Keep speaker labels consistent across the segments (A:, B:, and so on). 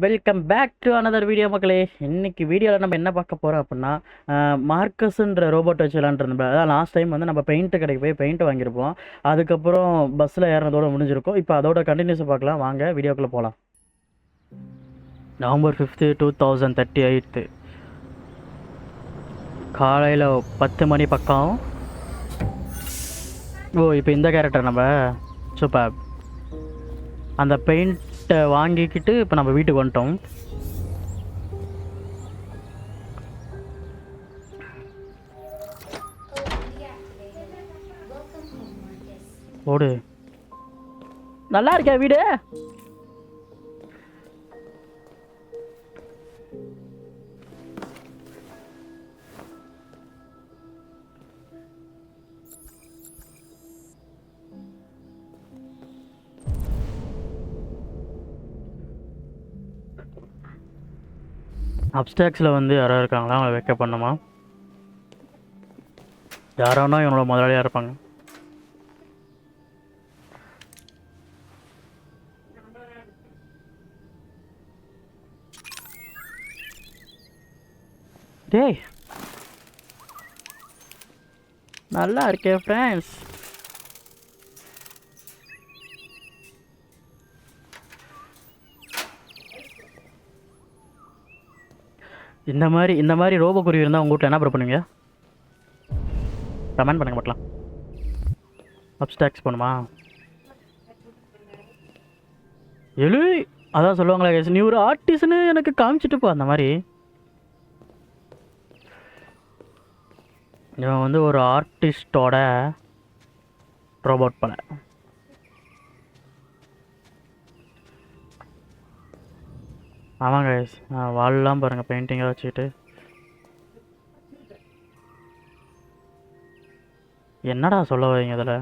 A: Welcome back to another video மக்களே. இன்றைக்கி வீடியோவில் நம்ம என்ன பார்க்க போகிறோம் அப்படின்னா மார்க்கஸ்ன்ற ரோபோட் வச்சு விளாண்டுருந்தோம் அதான் லாஸ்ட் டைம் வந்து நம்ம பெயிண்ட் கடைக்கு போய் பெயிண்ட் வாங்கியிருப்போம். அதுக்கப்புறம் பஸ்ஸில் ஏறினதோட முடிஞ்சிருக்கும். இப்போ அதோட கண்டினியூஸை பார்க்கலாம். வாங்க வீடியோக்குள்ளே போகலாம் November fifth two thousand thirty eight காலையில் பத்து மணி பக்கம். ஓ இப்போ இந்த கேரக்டர் நம்ம? சூப்பர் அந்த பெயிண்ட் வாங்கிக்கிட்டு இப்போ நம்ம வீட்டுக்கு வந்துட்டோம். ஓடு. நல்லா இருக்கா வீடு? அப்டாக்ஸில் வந்து யாரோ இருக்காங்களா? அவங்கள வைக்க பண்ணுமா யாரோனா இவனோட முதலாளியாக இருப்பாங்க. டேய். நல்லா இருக்கே ஃப்ரெண்ட்ஸ் இந்த மாதிரி இந்த மாதிரி ரோபோ குருவி இருந்தால் உங்கள் வீட்டில் என்ன ப்ரோ பண்ணுவீங்க? கமெண்ட் பண்ணுங்க மட்டும் அப்டாக்ஸ் பண்ணுமா எழு அதான் சொல்லுவாங்களா கேஸ் நீ ஒரு ஆர்டிஸ்ட்னு எனக்கு காமிச்சிட்டு போ அந்த மாதிரி. இவன் வந்து ஒரு ஆர்டிஸ்டோட ரோபோட் பண்ண ஆமாங்க கைஸ் ஆ, வால்லாம் பாருங்கள் பெயிண்டிங்காக வச்சுக்கிட்டு. என்னடா சொல்ல வரீங்க இதில்?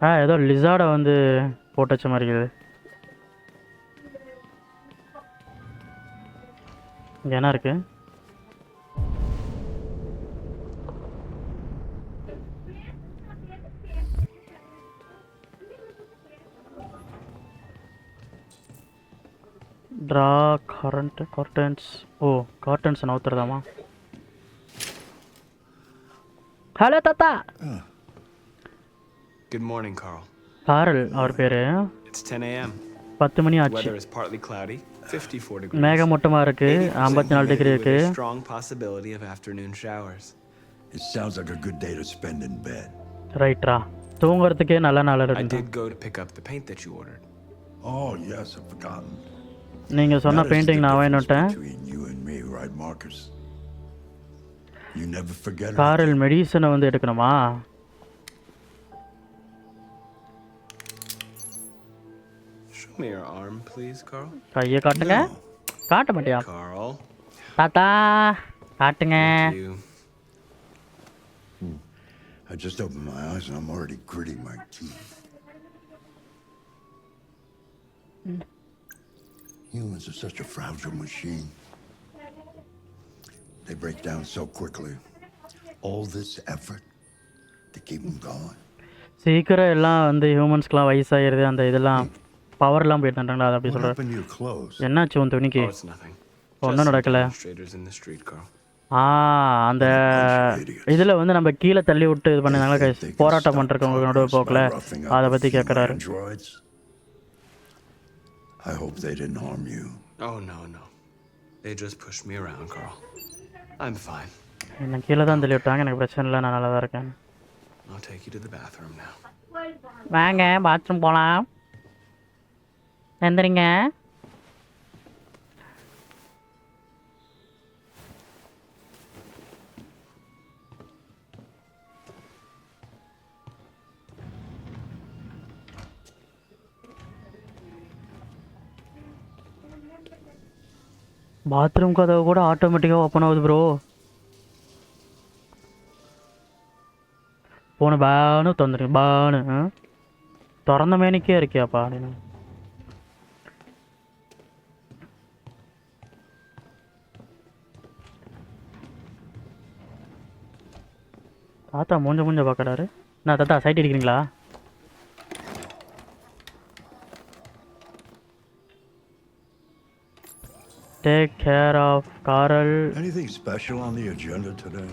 A: ஆ ஏதோ லிசார்டை வந்து போட்டு வச்ச மாதிரி இருக்குது. இங்கே என்ன இருக்குது ட்ரா கரண்ட் கார்டன்ஸ் ஓ கார்டன்ஸ் நவுத்துறதாமா ஹலோ தாத்தா
B: Good morning, Carl.
A: காரல் அவர் பேர்
B: It's 10 a.m.
A: பத்து மணி ஆச்சு
B: Weather is partly cloudy, 54 degrees. 80%
A: ஐம்பத்தி நாலு degree
B: a strong possibility of afternoon showers.
C: It sounds like a good day to spend in bed.
A: ரைட்ரா தூங்குறதுக்கே நல்ல நாள்
B: I
A: இருக்கு
B: did go to pick up the paint that you ordered.
C: Oh, yes, I've forgotten.
A: நீங்கள் சொன்ன
C: That is the
A: painting நான்
C: difference
A: வேணுட்டேன்
C: Between you and me, right, Marcus? You never forget it.
A: காரில் மெடிசனை வந்து எடுக்கணுமா
B: Show me your arm, please, Carl.
A: கையை காட்டுங்க காட்ட மாட்டியா
B: Carl.
A: தாத்தா காட்டுங்க
B: Thank you.
C: I just opened my eyes and I'm already gritting my teeth. Humans are such a fragile machine. They break down so quickly. All this effort to keep them going.
A: சீக்கிரம் எல்லாம் வந்து ஹியூமன்ஸ்க்குலாம் வயசாகிடுது அந்த இதெல்லாம் பவர்லாம் போயிட்டாங்களா அது அப்படி சொல்கிறேன்? என்னாச்சு உன் துணிக்கு
B: Oh.
A: ஒன்றும் நடக்கல. ஆ அந்த இதில் வந்து நம்ம கீழே தள்ளி விட்டு இது
C: can
A: போராட்டம் நடுவு போக்கில் அதை பற்றி கேட்குறாரு?
C: I hope they didn't harm you.
B: Oh, no, no. They just pushed me around, Carl. I'm fine.
A: என்னை கீழே தான் தள்ளி விட்டாங்க எனக்கு பிரச்சனை இல்லை நான் நல்லா தான் இருக்கேன்
B: I'll take you to the bathroom now.
A: வாங்க பாத்ரூம் போகலாம் எந்திரிங்க பாத்ரூம் கதவு கூட ஆட்டோமேட்டிக்காக ஓப்பன் ஆகுது ப்ரோ போன பானு தந்துரு பானு திறந்த மேனிக்கே இருக்கியாப்பா அப்படின்னு. தாத்தா மூஞ்ச மூஞ்ச பார்க்குறாரு நான் தாத்தா sight அடிக்கிறீங்களா? Take care of Karl
C: Anything special on the agenda today?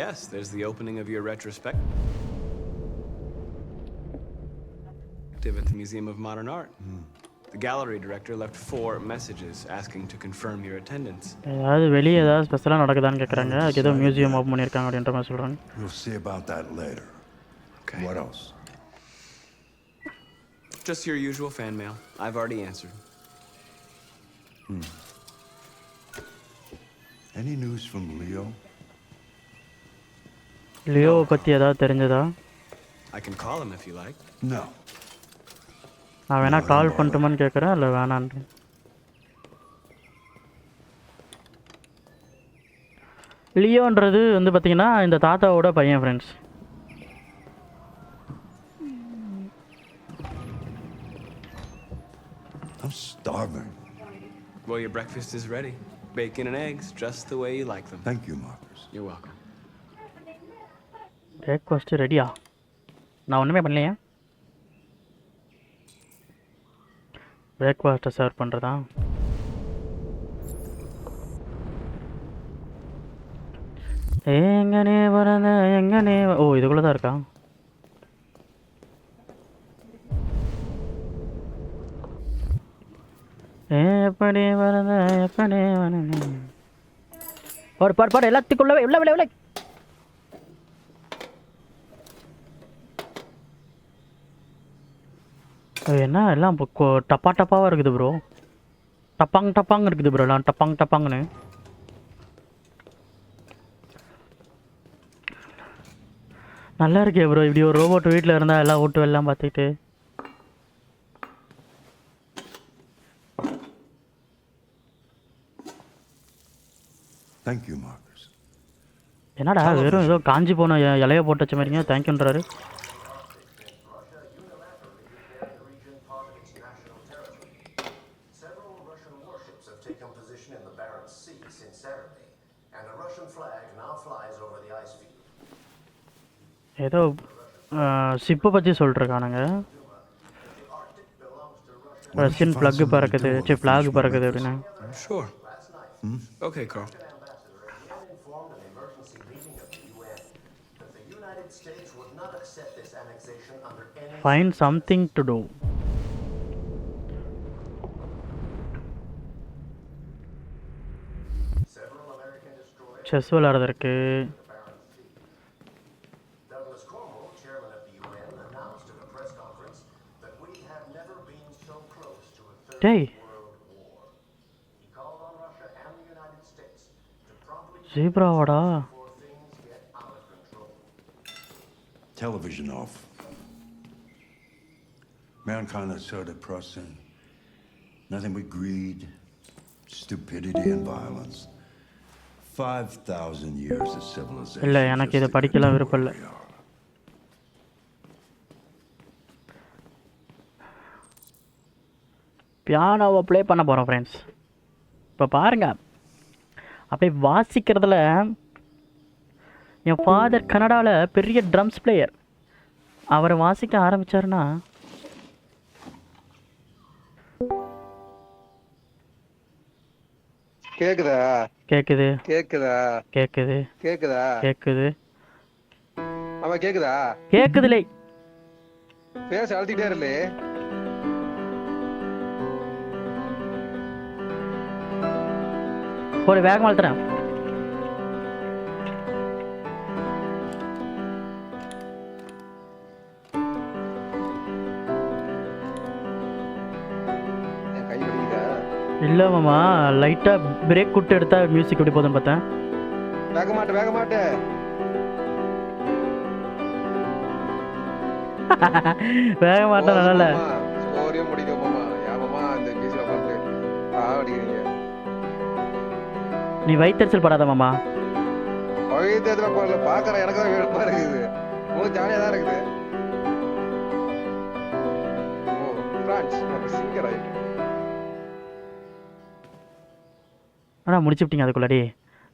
B: Yes, there's the opening of your retrospective at the Museum of Modern Art. The gallery director left four messages asking to confirm your attendance.
A: ஏதாவது வெளியே ஏதாவது ஸ்பெஷலாக நடக்குதான்னு கேட்குறாங்க அதுக்கு ஏதோ museum open பண்ணியிருக்காங்க அப்படின்ற மாதிரி சொல்கிறாங்க
C: We'll see about that later.
B: Okay.
C: What else?
B: Just your usual fan mail. I've already answered.
C: Any news from Leo?
A: லியோவை பற்றி ஏதாவது தெரிஞ்சதா
B: I can call him if you like.
C: No.
A: நான் வேணா கால் பண்ணட்டுமான்னு கேட்குறேன் இல்லை வேணான்றேன் லியோன்றது வந்து பார்த்தீங்கன்னா இந்த தாத்தாவோட பையன் friends
C: I'm starving.
B: Well, your breakfast is ready. Bacon and eggs, just the way you like them.
C: Thank you, Marcus.
B: You're welcome.
A: Breakfast ரெடியா நான் ஒன்றுமே பண்ணலையே பிரேக்ஃபாஸ்ட்டை சர்வ் பண்ணுறதா எங்கனே வரத எங்கனே ஓ இதுக்குள்ளே தான் இருக்கா எப்படி வரத எப்படி வரத? பாடு பாடு பாடு எல்லாத்துக்குள்ளவே உள்ள விலை உள்ள. என்ன எல்லாம் இப்போ டப்பா டப்பாவாக இருக்குது ப்ரோ டப்பாங் டப்பாங் இருக்குது ப்ரோ எல்லாம் டப்பாங் டப்பாங்கன்னு. நல்லா இருக்கே ப்ரோ இப்படி ஒரு ரோபோட் வீட்டில் இருந்தால் எல்லாம் ஓட்டு எல்லாம் பார்த்துக்கிட்டு.
C: Thank you, Marcus.
A: என்னடா வெறும் ஏதோ காஞ்சி போன இலைய போட்டு வச்ச மாதிரிங்க தேங்க்யூன்றாரு
D: ice field.
A: ஏதோ ஷிப்பை பற்றி சொல்லிட்டுருக்கானுங்க ரஷ்யன் ஃப்ளக்கு பறக்குது சரி ஃப்ளாக் பறக்குது அப்படின்னு
D: Russia and the United States to promptly
A: ஜீப்ராவாடா.
C: Television off. Mankind is so depressing. Nothing but greed, stupidity, and violence. 5,000 years of civilization.
A: இல்லை எனக்கு இதை படிக்கலாம் விருப்பம் இல்லை பியானோவை ப்ளே பண்ண போகிறோம் ஃப்ரெண்ட்ஸ் இப்போ பாருங்கள் அப்படியே வாசிக்கிறதுல என் ஃபாதர் கனடாவில் பெரிய ட்ரம்ஸ் பிளேயர் அவர் வாசிக்க ஆரம்பிச்சாருன்னா
E: கேக்குதா?
A: கேட்குது
E: கேக்குதா?
A: கேட்குது
E: கேக்குதா?
A: கேட்குது
E: ஆமா கேக்குதா?
A: கேட்குதுலே
E: பேச அழுத்திட்டே இருலே
A: ஒரு வேகம் வளர்த்துறேன் இல்லை மாமா லைட்டாக பிரேக் விட்டு எடுத்தா மியூசிக் எப்படி போதுன்னு பார்த்தேன்.
E: வேக மாட்டே வேக மாட்டே
A: வேக மாட்டேன் நல்லா
E: சோரியம் முடிக்க மாமா. ஏமாமா இந்த பீஸ்ல உட்காந்து ஆடிக்கிறீங்க
A: நீ வயிற்றுச்சல் படாத மாமா.
E: வழியத்துல போகல பாக்குற எனக்கு தான் வேணுமா இருக்குது. உங்களுக்கு ஜாலியா தான் இருக்குது. ஓ பிரான்ஸ் நம்ம சிங்கர் ஆயிட்டு
A: ஆனால் முடிச்சுப்பிட்டீங்க அதுக்குள்ளாடி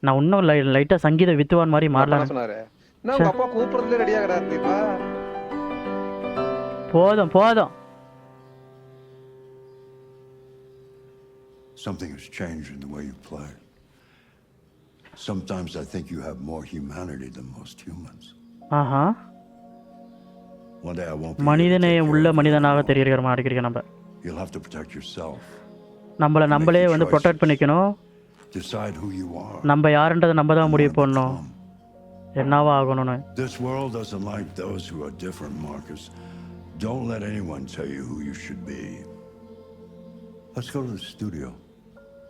A: நான் இன்னும் லை லைட்டாக சங்கீத வித்துவான் மாதிரி மாறலாம்
E: சொன்னாரு உங்க அப்பா கூப்பிடுறதுல ரெடியா கிடையாது
A: போதும் போதும்
C: Something has changed in the way you play. Sometimes I think you have more humanity than most humans.
A: Aha
C: One day I won't be here to
A: மனிதநேயம்
C: take
A: உள்ள
C: care of
A: மனிதனாக
C: you.
A: தெரியுற மாதிரி நம்ம
C: You'll have to protect yourself.
A: நம்மளை நம்மளே வந்து protect பண்ணிக்கணும் நம்ம யாருன்றதை நம்ம தான் முடிவு பண்ணணும். என்னவா ஆகணும்னு.
C: This world doesn't like those who are different, Marcus. Don't let anyone tell you who you should be. Let's go to the studio.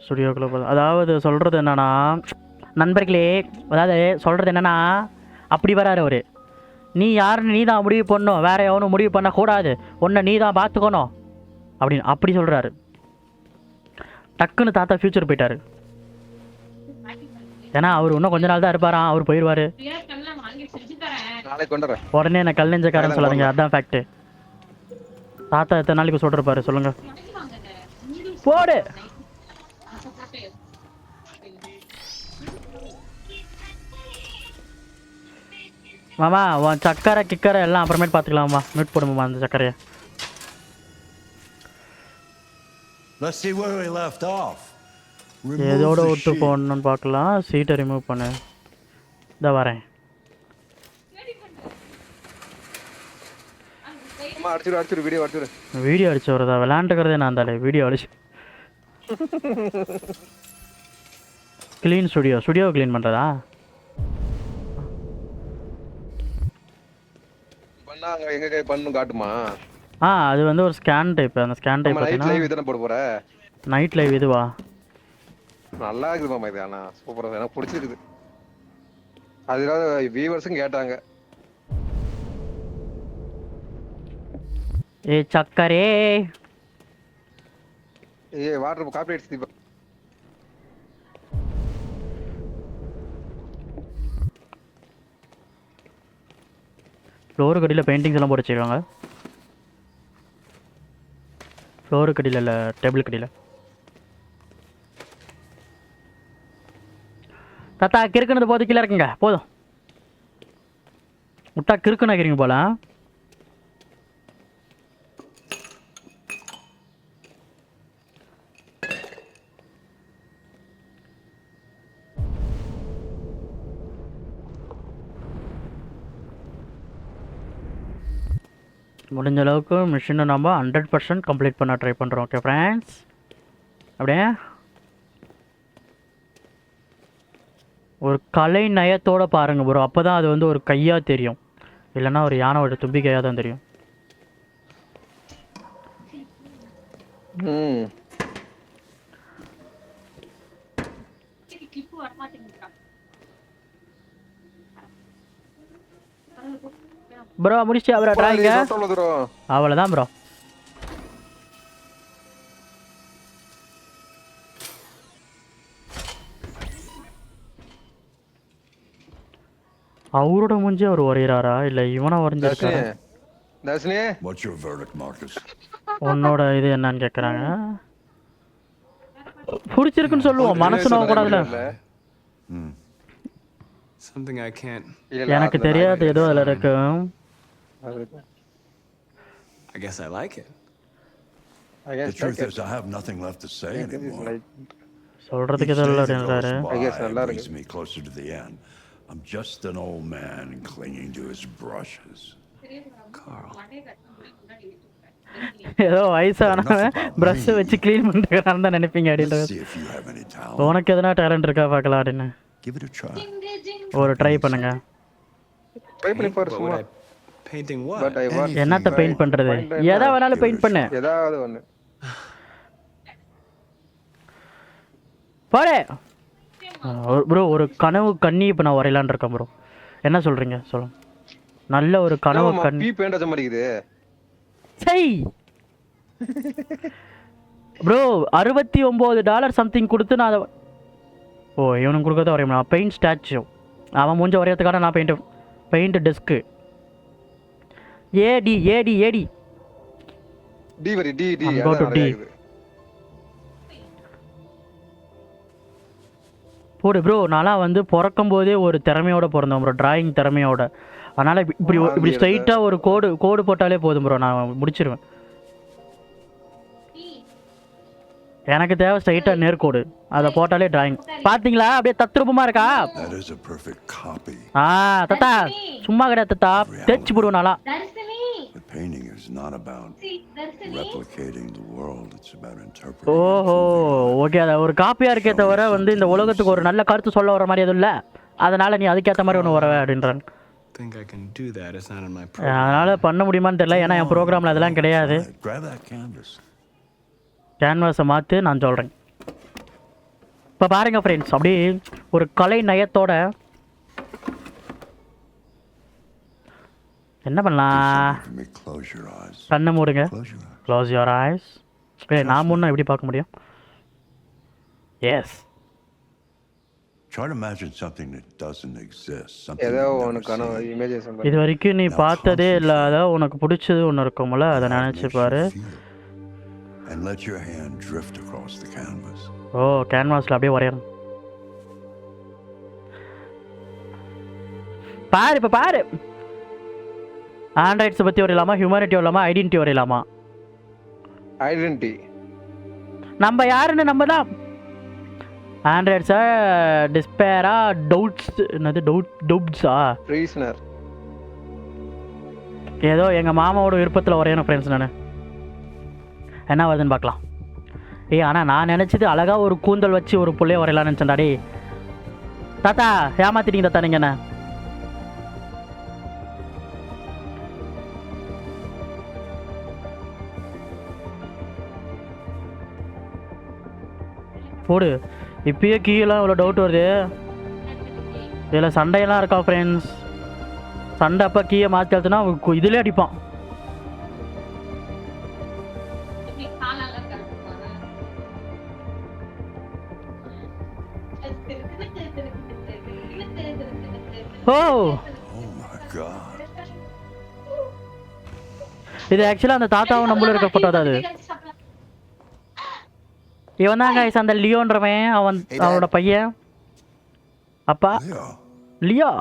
A: ஸ்டுடியோக்குள்ள போதும் அதாவது சொல்கிறது என்னன்னா நண்பர்களே அதாவது சொல்கிறது என்னன்னா அப்படி வராரு அவரு. நீ யாருன்னு நீ தான் முடிவு பண்ணணும். வேற எவனும் முடிவு பண்ணக்கூடாது. உன்னை நீ தான் பார்த்துக்கணும். அப்படின்னு அப்படி சொல்கிறாரு டக்குன்னு தாத்தா ஃப்யூச்சர் போயிட்டாரு. ஏன்னா அவர் இன்னும் கொஞ்ச நாள் தான் இருப்பாராம் அவர் போயிடுவார்
E: நாளைக்கு கொண்டு வரேன்
A: உடனே என்ன கல் நெஞ்சக்காரன்னு சொல்லாதீங்க. அதான் ஃபேக்ட்டு தாத்தா எத்தனை நாளைக்கு சொல்லிருப்பாரு சொல்லுங்க. போடு! மாமா உன் சக்கரை கிக்கரை எல்லாம் அப்புறமேட்டு பார்த்துக்கலாமா மியூட் போடுமாமா அந்த சக்கரையை.
C: Let's see where we left off.
A: எதோட விட்டு. போடணும்னு பார்க்கலாம். சீட்டை ரிமூவ் பண்ணு. இந்த வரேன்.
E: வீடியோ
A: அடிச்சு வருதா? விளாண்டுக்கிறதே நான் தாலே வீடியோ அடிச்சு. க்ளீன் ஸ்டுடியோ ஸ்டுடியோ க்ளீன் பண்ணுறதா
E: பண்ணா அங்க எங்க கை பண்ணு காட்டுமா?
A: ஆ அது வந்து ஒரு ஸ்கேன் டைப் அந்த ஸ்கேன் டைப் பார்த்தீங்கன்னா நைட் லைவ் இதுவா?
E: நல்லா இருக்குது மாமா இது. ஆனா சூப்பரா எனக்கு பிடிச்சிருக்குது. அதனால வியூவர்ஸும் கேட்டாங்க.
A: ஏ சக்கரே.
E: ஏய் வாட்டர் காப்பி தீபா.
A: ஃப்ளோரு கடியில் பெயிண்டிங்ஸ் எல்லாம் போட்டு வச்சிருக்காங்க. ஃப்ளோரு கடியில் இல்லை டேபிள் கடியில். தாத்தா கிறுக்குனது போது கீழே இருக்குங்க போதும். முட்டா கிறுக்குனாக்கிறீங்க போல. முடிஞ்ச அளவுக்கு மிஷினை நம்ம ஹண்ட்ரட் பர்சன்ட் கம்ப்ளீட் பண்ண ட்ரை பண்ணுறோம் ஓகே ஃப்ரெண்ட்ஸ் அப்படியே? ஒரு கலை நயத்தோட பாருங்க ப்ரோ அப்போ தான் அது வந்து ஒரு கையாக தெரியும். இல்லைன்னா ஒரு யானையோட தும்பி கையாக தான் தெரியும். ப்ரோ முடிச்சு அவரை ட்ராயிங்க அவ்வளோதான் ப்ரோ அவரோட மூஞ்சி அவர் வரைகிறாரா இல்லை இவனை வரைஞ்சிருக்காரா
E: Dharshini
C: What's your verdict, Marcus?
A: உன்னோட இது என்னன்னு கேட்குறாங்க பிடிச்சிருக்குன்னு சொல்லுவோம் மனசு நோக கூடாதுல
B: Something I can't.
A: எனக்கு தெரியாது ஏதோ அதில் இருக்கு
E: அது-
B: I guess I like it.
E: I
C: The
E: guess
C: truth
E: like
C: is, I have nothing left to say anymore.
A: எதுவும்
C: day
A: இல்லை அப்படின்றாரு
E: I guess நல்லா இருக்கு.
C: me closer to the end. I'm just an old man clinging to his brushes.
B: Carl.
A: ஏதோ வயசானவன் ப்ரஷ்ஷை வச்சு clean பண்ணிருக்கான்னு தான் நினைப்பீங்க
C: Let's
A: அப்படின்றது
C: see if you have any talent.
A: உனக்கு எதனா டேலண்ட் இருக்கா பார்க்கலாம் அப்படின்னு. ஒரு ட்ரை பண்ணுங்க.
E: பண்ணி பாரு சும்மா? பட்
A: என்னத்த பெயிண்ட் பண்ணுறது எதை வேணாலும் பெயிண்ட் பண்ணு.
E: ஏதாவது ஒண்ணு.
A: பாரு ப்ரோ ஒரு கனவு கண்ணி இப்போ நான் வரையலான்னு இருக்கேன் ப்ரோ என்ன சொல்கிறீங்க சொல்லுங்க. நல்ல ஒரு கனவு கண்
E: பீ பெயிண்ட் இருக்குது
A: சை! ப்ரோ அறுபத்தி ஒம்பது டாலர் சம்திங் கொடுத்து நான் அதை ஓ இவனுக்கு கொடுக்கறத வரைய முடியும். பெயிண்ட் ஸ்டாச்சு அவன் மூஞ்ச வரையறதுக்கான நான் பெயிண்ட் பெயிண்ட் டெஸ்க்கு ஏடி ஏடி ஏடி
E: டி வரி டி டி
A: போடு ப்ரோ நான்லாம் வந்து பிறக்கும் போதே ஒரு திறமையோட பிறந்தேன் ப்ரோ டிராயிங் திறமையோட. அதனால் இப்படி இப்படி ஸ்ட்ரைட்டாக ஒரு கோடு கோடு போட்டாலே போதும் ப்ரோ நான் முடிச்சிருவேன். எனக்கு தேவை ஸ்ட்ரைட்டாக நேர்கோடு அதை போட்டாலே டிராயிங் பார்த்தீங்களா அப்படியே தத்ரூபமாக இருக்கா. ஆ தத்தா. சும்மா கிடையாது தத்தா. தேய்ச்சி போடுவோம்
F: Dharshini
C: But painting is not about replicating the world, it's about interpreting.
A: ஓஹோ ஓகே அதை ஒரு காப்பியாக இருக்கே தவிர வந்து இந்த உலகத்துக்கு ஒரு நல்ல கருத்து சொல்ல வர மாதிரி எதுவும் இல்லை அதனால் நீ அதுக்கேற்ற மாதிரி ஒன்று வரவே அப்படின்றாங்க
B: Think I can do that. It's not in my program.
A: அதனால் பண்ண முடியுமான்னு தெரியல ஏன்னா என் ப்ரோக்ராமில் அதெல்லாம் கிடையாது
C: Right, Grab that canvas.
A: கேன்வாஸை மாற்றி நான் சொல்கிறேன் இப்போ பாருங்க ஃப்ரெண்ட்ஸ் அப்படியே ஒரு கலை நயத்தோட என்ன பண்ணலாம்.
C: கண்ணை மூடுங்க Close your eyes. Close your eyes
A: ஏ நான் முன்ன எப்படி பார்க்க முடியும் எஸ் இது வரைக்கும் நீ பார்த்ததே இல்லாத உனக்கு பிடிச்சது ஒன்று இருக்கும்ல அதை நினச்சி பாரு
C: feel. And let your hand drift across the canvas.
A: ஓ கேன்வாஸில் அப்படியே வரையணும் பாரு இப்போ பாரு ஆண்ட்ராய்ட்ஸை பற்றி வரையலாமா ஹியூமனிட்டி வரலாமா ஐடென்டிட்டி வரையலாமா
E: ஐடென்டி
A: நம்ம யாருன்னு நம்ம தான் ஆண்ட்ராய்ட்ஸா டிஸ்பேரா டவுட்ஸ் என்னது டவுட் டவுட்ஸா
E: ரீசனர்
A: ஏதோ எங்கள் மாமாவோட விருப்பத்தில் வரையணும் ஃப்ரெண்ட்ஸ் நான். என்ன வருதுன்னு பார்க்கலாம். ஏய் ஆனால் நான் நினச்சது அழகாக ஒரு கூந்தல் வச்சு ஒரு புள்ளைய வரையலாம்னு நினச்சேன்டா தாத்தா ஏமாத்திட்டீங்க தாத்தா நீங்கள் என்ன? போடு. இப்பயே கீழே இவ்வளோ டவுட் வருது. இதில் சண்டையெல்லாம் இருக்கா ஃப்ரெண்ட்ஸ் சண்டை அப்போ கீயை மாற்றி அழுத்துனா இதிலே அடிப்பான். ஓ!
C: Oh.
A: இது ஆக்சுவலாக அந்த தாத்தாவும் நம்மளும் இருக்க ஃபோட்டோ தான் அது. இவன் தான் guys அந்த லியோன்றவன் அவன் அவனோட பையன் அப்பா
C: Leo.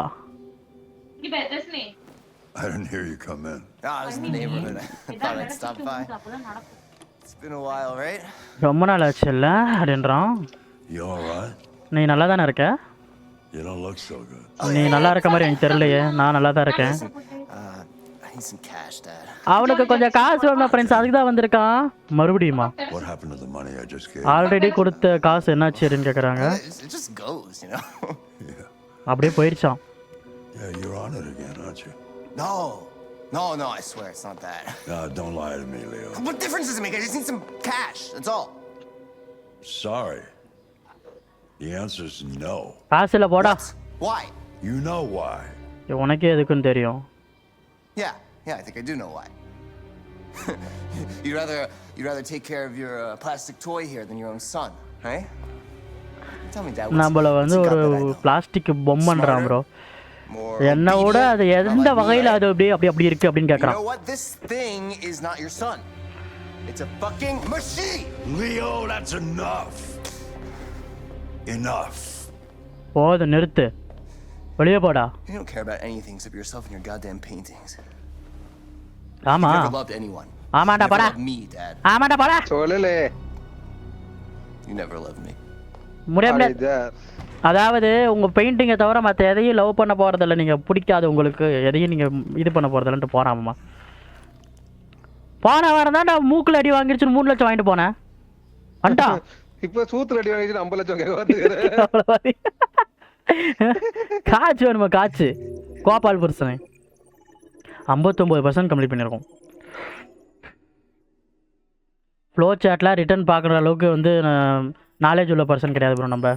C: I didn't hear you come in.
G: Ah, I was in the neighborhood. I thought I'd stop by. It's been a while, right?
A: ரொம்ப நாள் ஆச்சுல்ல அப்படின்றான்
C: You alright?
A: நீ நல்லா தானே இருக்க
C: You don't look so good.
A: நீ நல்லா இருக்க மாதிரி எனக்கு தெரியலையே நான் நல்லா தான் இருக்கேன்
G: Uh, I need some cash, Dad.
A: அவனுக்கு கொஞ்சம் காசு வேணும் ஃப்ரெண்ட்ஸ் அதுக்கு தான் வந்திருக்கான் மறுபடியுமா? ஆல்ரெடி கொடுத்த காசு என்னாச்சு அப்படின்னு?
C: Yeah.
A: அப்படியே
C: you?
G: no. No, no, I swear it's not that.
C: No, don't lie to me, Leo.
G: What difference does it make? I just need some cash. That's all.
C: Sorry. The answer's no.
A: காசு இல்லை போடா
G: Why?
C: You know why.
A: உனக்கே எதுக்குன்னு தெரியும்
G: Yeah, yeah, I think I do know why. you'd rather you'd rather take care of your uh, plastic toy here than your own son, right? Tell me, Dad. What's,
A: நம்மள
G: what's
A: வந்து
G: he got
A: ஒரு
G: that I don't?
A: Plastic பொம்மைன்றான் bro
G: More
A: என்னை விட
G: obedient?
A: அது
G: Not
A: எந்த
G: like me,
A: வகையில்
G: right?
A: அது அப்படியே அப்படி அப்படி இருக்கு அப்படின்னு
G: You
A: கேட்குறான்
G: know what? This thing is not your son. It's a fucking machine.
C: Leo, that's enough. Enough.
A: போதும் நிறுத்து வெளியே போடா
G: You don't care about anything except yourself and your goddamn paintings.
A: ஆமா.
G: Never
A: போடா.
G: loved me, Dad.
A: ஆமாண்டா போடா.
E: சொல்லலே.
G: You never loved me.
A: முடியாது அதாவது உங்கள் பெயிண்டிங்கை தவிர மற்ற எதையும் லவ் பண்ண போகிறதில்ல நீங்கள் பிடிக்காது உங்களுக்கு. எதையும் நீங்கள் இது பண்ண போகிறதில்லன்ட்டு போகிறாம்மா போன வாரம் தான் நான் மூக்கில் அடி வாங்கிடுச்சுன்னு மூணு லட்சம் வாங்கிட்டு போனேன். வந்துட்டான்
E: இப்ப சூத்துல அடி வாங்கிட்டு ஐம்பது லட்சம்
A: காய்ச்சி வேணுமா காய்ச்சி கோபால் புருஷனை. ஐம்பத்தொம்போது பர்சன்ட் கம்ப்ளீட் பண்ணியிருக்கோம். ஃப்ளோ சாட்டில் ரிட்டர்ன் பார்க்குற அளவுக்கு வந்து நாலேஜ் உள்ள பர்சன் கிடையாது ப்ரோ நம்ம.